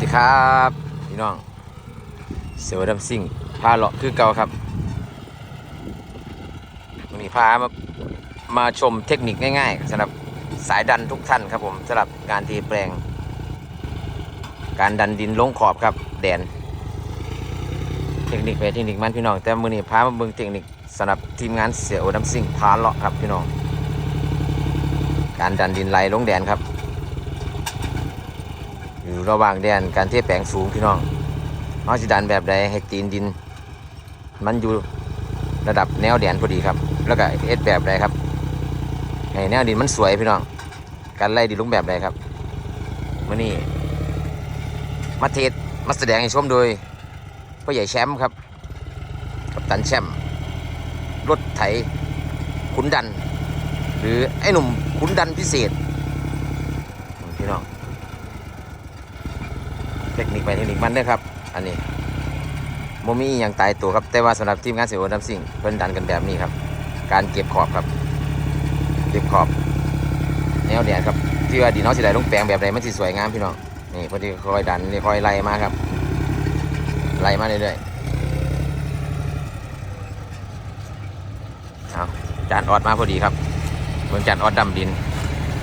ดีครับพี่น้องเสือดำซิ่งพาเลาะคือเก่าครับวันนี้พามามาชมเทคนิคง่ายๆสำหรับสายดันทุกท่านครับผมสำหรับการตีแปลง การดันดินลงขอบครับแดน เทคนิคไปเทคนิคมันพี่น้อง แต่มือนี้พามาเบิ่งเทคนิคสำหรับทีมงานเสือดำซิ่งพาเลาะครับพี่น้อง การดันดินไหลลงแดนครับ ระหว่างแดนการเทแปลงสูงพี่น้องเขาสิดันแบบใดให้ตีนดิน มันอยู่ระดับแนวแดนพอดีครับ แล้วก็เอ็ดแบบใดครับให้แนวดินมันสวยพี่น้อง การไล่ดินลุงแบบใดครับมื่อนี้มาเทศมาแสดงให้ชมโดยพ่อใหญ่แชมป์ครับ กับตันแชมป์รถไถขุนดัน หรือไอ้หนุ่มขุนดันพิเศษพี่น้อง เทคนิคไปเทคนิคมันเด้อครับ อันนี้โมมีอย่างตายตัวครับ แต่ว่าสำหรับทีมงานเสียโอน้ำสิ่งเพิ่นดันกันแบบนี้ครับ การเก็บขอบครับ เก็บขอบ แนวแดดครับ ที่ว่าดีเนาะสิได้ลงแปลงแบบไหนมันสิสวยงามพี่น้อง นี่พอดีคอยดันคอยไล่มาครับ ไล่มาเรื่อยๆเอาจานออดมาพอดีครับเบิ่งจานออดดำดิน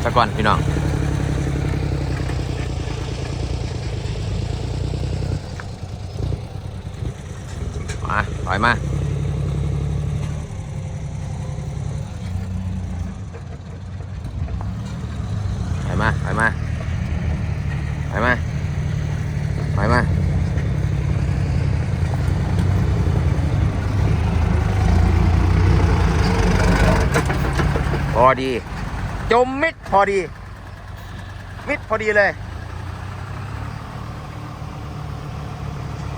ซะก่อนพี่น้อง มา ถอยมา ถอยมา ถอยมา ถอยมา ถอยมา พอดี จมมิดพอดี มิดพอดีเลย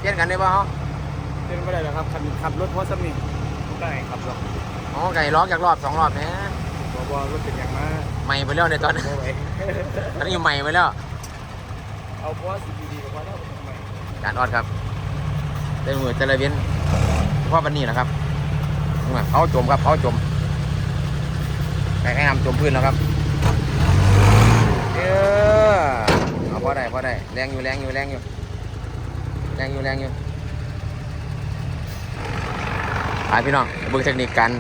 เย็นกันได้ป่ะฮะ เล่นไม่ได้หรอกครับขับขับรถเพราะสมิงได้ครับหรอกอ๋อไก่ร้องจากรอบสองรอบเนี่ยบอบอรถเป็นอย่างมาใหม่ไปแล้วในยตอนนี้บ่ไหวตอนนี้อยู่ใหม่ไปแล้ว เอาเพราะสิ่งดีๆกับเพราะเราทำไมจานออดครับเต็มมือเจริญเวียนพ่อบันนี่นะครับนี่มาเขาจมครับเขาจมไก่ไก่นำจมพื้นแล้วครับเออเอาพอได้พอได้แรงอยู่แรงอยู่แรงอยู่แรงอยู่แรงอยู่ ไปพี่น้องเบิ่งเทคนิคการ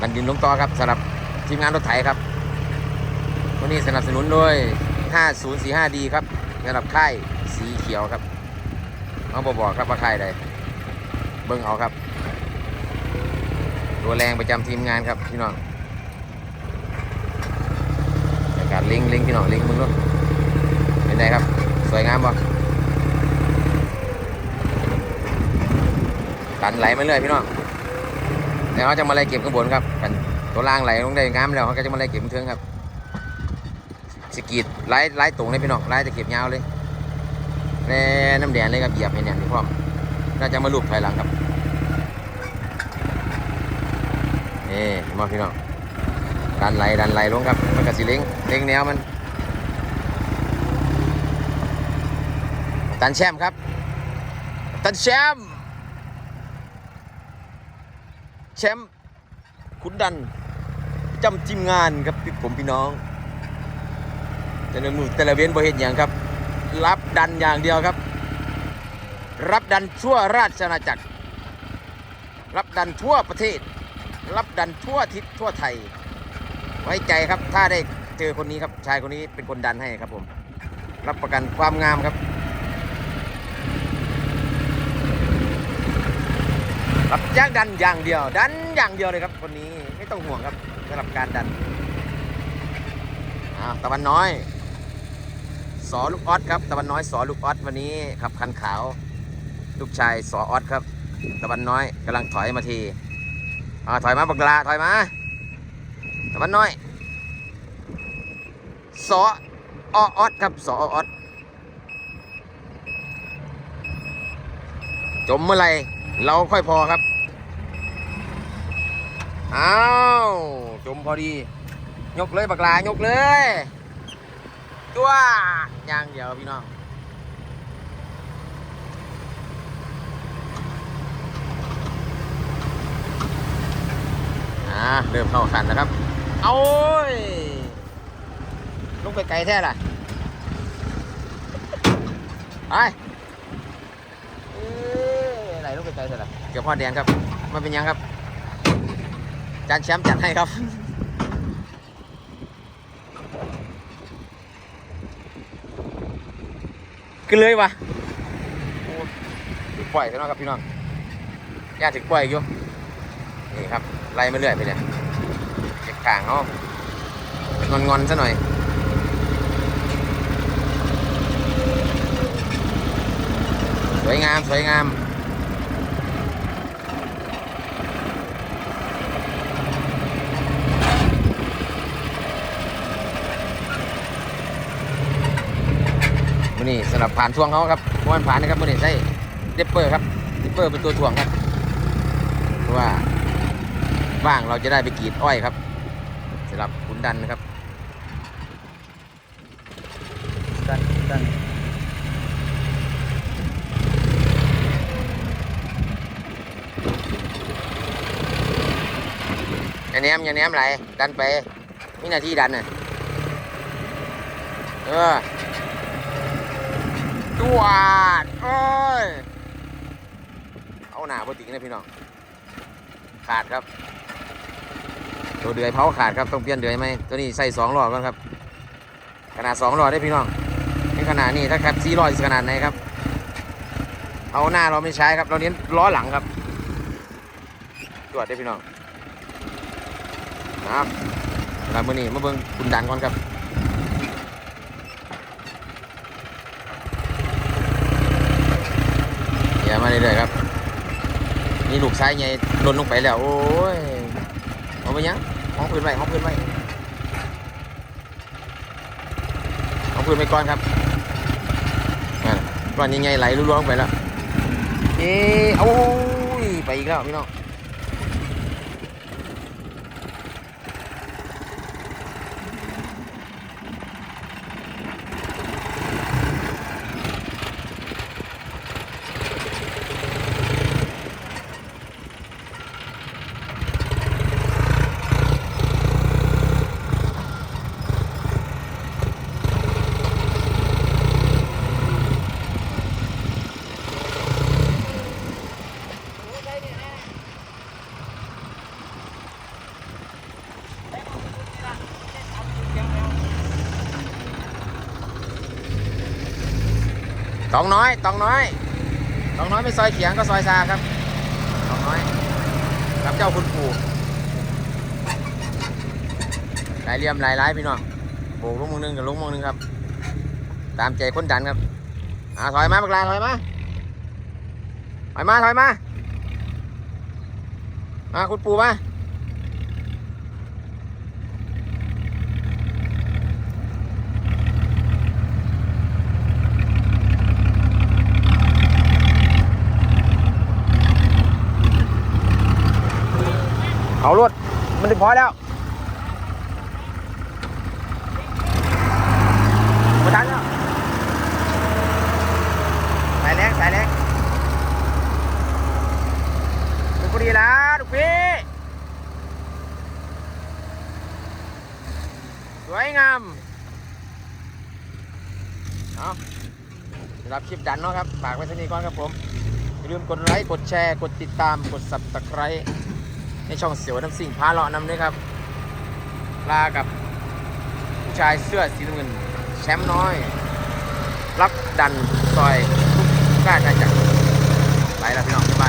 ดันดินลงต่อครับสำหรับทีมงานรถไถครับวันนี้สนับสนุนโดย 5045D ครับสำหรับค่ายสีเขียวครับเขาบอกบอกครับว่าใครใดเบิ้งเอาครับตัวแรงประจำทีมงานครับพี่น้องอากาศลิงลิงพี่น้องลิงมึงลูกเป็นไงครับ สวยงามปะกันไหลมาเรื่อยพี่น้อง แล้วเขาจะมาไล่เก็บข้างบนครับกันตัวล่างไหลลงได้งามแล้วเขาก็จะมาไล่เก็บเทิงครับสกีดไล่ไล่ตรงเลยพี่น้องไล่จะเก็บยาวเลยแน่น้ำแดงเลยครับเหยียบให้แน่นที่พร้อมน่าจะมาลูบถอยหลังครับนี่มาพี่น้องดันไหลดันไหลลงครับมันก็สิเล้งเล้งแนวมันตันแชมครับตันแชมป์แชมป์ขุนดันจำทีมงานครับพี่ผมพี่น้อง แต่ในมือแต่ละเว้นบ่เห็นอย่างครับ รับดันอย่างเดียวครับ รับดันทั่วราชอาณาจักร รับดันทั่วประเทศ รับดันทั่วทิศทั่วไทย ไว้ใจครับถ้าได้เจอคนนี้ครับชายคนนี้เป็นคนดันให้ครับผม รับประกันความงามครับ รับย่างดันอย่างเดียว ดันอย่างเดียวเลยครับคนนี้ไม่ต้องห่วงครับสำหรับการดันอ่าตะวันน้อย สอลูกออสครับ ตะวันน้อยสอลูกออสวันนี้ขับคันขาว ลูกชายสอออสครับ ตะวันน้อยกำลังถอยมาทีอ่าถอยมาบักลาถอยมาตะวันน้อยสออออสครับสอออสจมเมื่อไหร เราค่อยพอครับ อ้าว จมพอดี ยกเลยบักลายกเลยตัวย่างเดียวพี่น้องอ่าเริ่มเข้าขันนะครับ เอาโอ้ยลงไปไกลแท้ล่ะ ไป ไหลลงไปไกลเถอะล่เกี่ยวพ่อแดนครับมาเป็นยังครับจานแชมป์จัดให้ครับขึ้นเลยวะถึงปล่อยแล้วเนาะครับพี่น้องย่าถึงปล่อยอยู่ นี่ครับ ไล่มาเรื่อยไปเลยเก็บกลางเขางอนงอนซะหน่อย สวยงาม สวยงาม มื่อนี้สำหรับผ่านช่วงเขาครับเพราะมันผ่านนะครับมื่อนี้ใช้เดปเปอร์ครับเดปเปอร์เป็นตัวถ่วงครับเพราะว่าว่างเราจะได้ไปกรีดอ้อยครับสำหรับขุนดันนะครับดันดันอย่าแหนมอย่าแหนมไหลดันไปมีหน้าที่ดันน่ะเออ จวดโอ้ย เอาหนาพอตินะพี่น้อง ขาดครับ ตัวเดือยเผาขาดครับ ต้องเปลี่ยนเดือยไหม ตัวนี้ใส่สองหลอดก่อนครับ ขนาดสองหลอดได้พี่น้องนี่ขนาดนี้ถ้าแคปสี่หลอดขนาดไหนครับ เอาหน้าเราไม่ใช้ครับ เราเน้นล้อหลังครับตรวจได้พี่น้องนะครับแล้วมื่อนี้มาเบิ่งคุณดันก่อนครับอย่า มาเรื่อยๆครับ นี่ลูกซ้ายไงหล่นลงไปแล้ว โอ้ยเอาไปยังห้องพื้นไว้ห้องพื้นไว้ห้องพื้นไปก่อนครับนั่นก่อนยังไงไหลรั่วๆลงไปแล้ว เอ๊ะโอ้ยไปอีกแล้วพี่น้อง ตองน้อยตองน้อยตองน้อยไม่ซอยเขียงก็ซอยซาครับตองน้อยรับเจ้าคุณปู่หลายเลี่ยมหลายร้ายพี่น้องโบกลุงมงหนึงกับลุงมงหนึงครับ ตามใจคนดันครับอ่าถอยมาบักลาถอยมาถอยมาถอยมามาคุณปู่มา เอารถมันถึงพอแล้วมาดันแล้วสายแรงสายแรงดูพอดีแล้วดูพี่สวยงามเอาสำหรับคลิปดันเนาะครับ ฝากไว้เท่นี้ก่อนครับผม อย่าลืมกดไลค์ กดแชร์ กดติดตาม กด subscribe ใน ช่องเสียวน้ำสิ่งพาเลาะน้ำนี่ยครับลากับผู้ชายเสื้อสีน้ำเงินแชมป์น้อย รักดันซอยทุกกล้าได้จักไปแล้วพี่น้อง